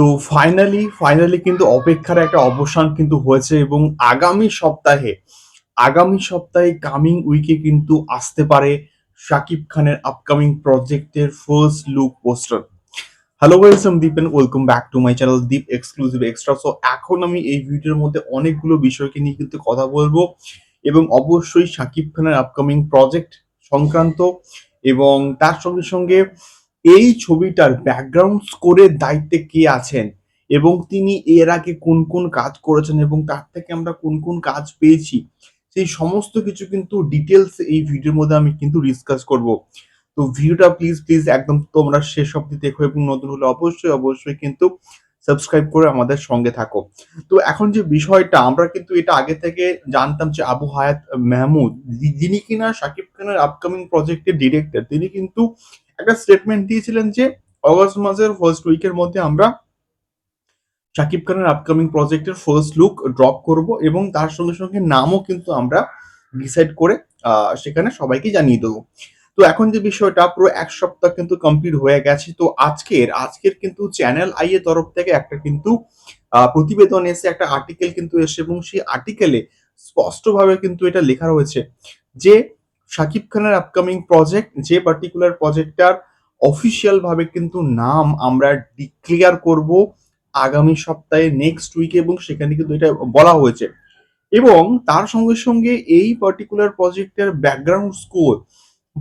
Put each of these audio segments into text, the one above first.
তো finally finally কিন্তু অপেক্ষার একটা অবসান কিন্তু হয়েছে এবং আগামী সপ্তাহে আগামী সপ্তাহে কামিং উইকে কিন্তু আসতে পারে শাকিব খানের আপকামিং প্রজেক্টের first look poster hello Wales Deep Deep welcome back to my channel Deep exclusive extra so এখন আমি এই ভিডিওর মধ্যে অনেকগুলো বিষয়কে নিয়ে কিন্তু কথা বলব এবং অবশ্যই শাকিব খানের আপকামিং প্রজেক্ট সংক্রান্ত এবং তার সঙ্গে সঙ্গে এই ছবিটার ব্যাকগ্রাউন্ড স্কোরের দায়িত্বে কে আছেন? এবং তিনি এর আগে কোন কোন কাজ করেছেন এবং তার থেকে আমরা কোন কোন কাজ পেয়েছি? সেই সমস্ত কিছু কিন্তু ডিটেলস এই ভিডিওর মধ্যে আমি কিন্তু ডিসকাস করব। তো ভিডিওটা প্লিজ প্লিজ একদম তোমরা শেষ অব্দি দেখো এবং নতুন হলে অবশ্যই অবশ্যই কিন্তু সাবস্ক্রাইব করে আমাদের সঙ্গে থাকো। তো এখন যে বিষয়টা, আমরা কিন্তু এটা আগে থেকে জানতাম যে আবু হায়াত মেহমুদ, যিনি কিনা শাকিব খানের আপকামিং প্রজেক্টের ডিরেক্টর তিনি কিন্তু একটা স্টেটমেন্ট দিয়েছিলেন যে, অগস্ট মাসের ফার্স্ট উইকের মধ্যে আমরা শাকিব খানের আপকামিং প্রজেক্টের ফার্স্ট লুক ড্রপ করব এবং তার সঙ্গে সঙ্গে নামও কিন্তু আমরা ডিসাইড করে সেখানে সবাইকে জানিয়ে দেবো। তো এখন যে বিষয়টা, পুরো এক সপ্তাহ কিন্তু কমপ্লিট হয়ে গেছে। তো আজকের আজকের কিন্তু চ্যানেল আই এর তরফ থেকে একটা কিন্তু প্রতিবেদন এসে, একটা আর্টিকেল কিন্তু এসে এবং সেই আর্টিকেলে স্পষ্টভাবে কিন্তু এটা লেখা রয়েছে যে শাকিব খানের আপকামিং প্রজেক্ট যে পার্টিকুলার প্রজেক্টটার অফিসিয়াল ভাবে কিন্তু নাম আমরা ডিক্লেয়ার করব আগামী সপ্তাহে নেক্সট উইকে এবং সেখানে কিন্তু এটা বলা হয়েছে। এবং তার সঙ্গে সঙ্গে এই পার্টিকুলার প্রজেক্টের ব্যাকগ্রাউন্ড স্কোর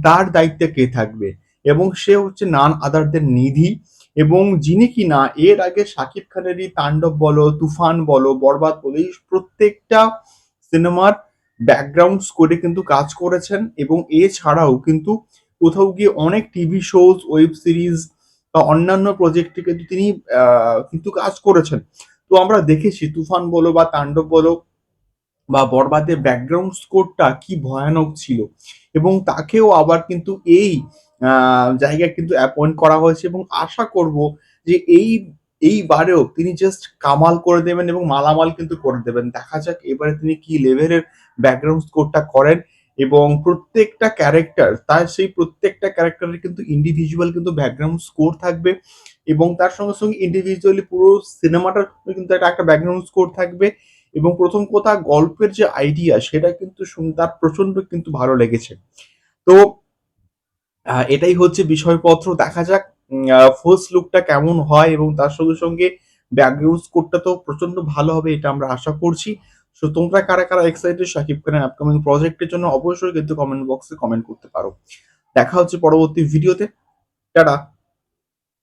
তার দায়িত্বে কে থাকবে? এবং সে হচ্ছে নান আদারদের নিধি। এবং যিনি কিনা এর আগে শাকিব খানেরই তাণ্ডব বলো, তুফান বলো, বরবাদ বলো, এই প্রত্যেকটা সিনেমার ব্যাকগ্রাউন্ড স্কোরে কিন্তু কাজ করেছেন এবং এছাড়াও কিন্তু কোথাও গিয়ে অনেক টিভি শোজ ওয়েব সিরিজ বা অন্যান্য প্রজেক্টে কিন্তু তিনি কিন্তু কাজ করেছেন। তো আমরা দেখেছি তুফান বলো বা তাণ্ডব বলো বা বরবাদের ব্যাকগ্রাউন্ড স্কোরটা কি ভয়ানক ছিল এবং তাকেও আবার কিন্তু এই জায়গায় কিন্তু অ্যাপয়েন্ট করা হয়েছে এবং আশা করব যে এই এইবারেও তিনি জাস্ট কামাল করে দেবেন এবং মালামাল কিন্তু করে দেবেন। দেখা যাক এবারে তিনি কি লেভেলের ব্যাকগ্রাউন্ড স্কোরটা করেন এবং প্রত্যেকটা ক্যারেক্টার তার সেই প্রত্যেকটা ক্যারেক্টারের কিন্তু ইন্ডিভিজুয়াল কিন্তু ব্যাকগ্রাউন্ড স্কোর থাকবে এবং তার সঙ্গে সঙ্গে ইন্ডিভিজুয়ালি পুরো সিনেমাটার কিন্তু একটা একটা ব্যাকগ্রাউন্ড স্কোর থাকবে এবং প্রথম কথা গল্পের যে আইডিয়া সেটা কিন্তু তার প্রচণ্ড কিন্তু ভালো লেগেছে। তো এটাই হচ্ছে বিষয়পত্র। দেখা যাক ফার্স্ট লুকটা কেমন হয় এবং তার সঙ্গে সঙ্গে ব্যাকগ্রাউন্ড স্কোরটা তো প্রচণ্ড ভালো হবে এটা আমরা আশা করছি। সো তোমরা কারা কারা এক্সাইটেড সাকিব খানের আপকামিং প্রজেক্টের জন্য অবশ্যই কিন্তু কমেন্ট বক্সে কমেন্ট করতে পারো। দেখা হচ্ছে পরবর্তী ভিডিওতে টাটা!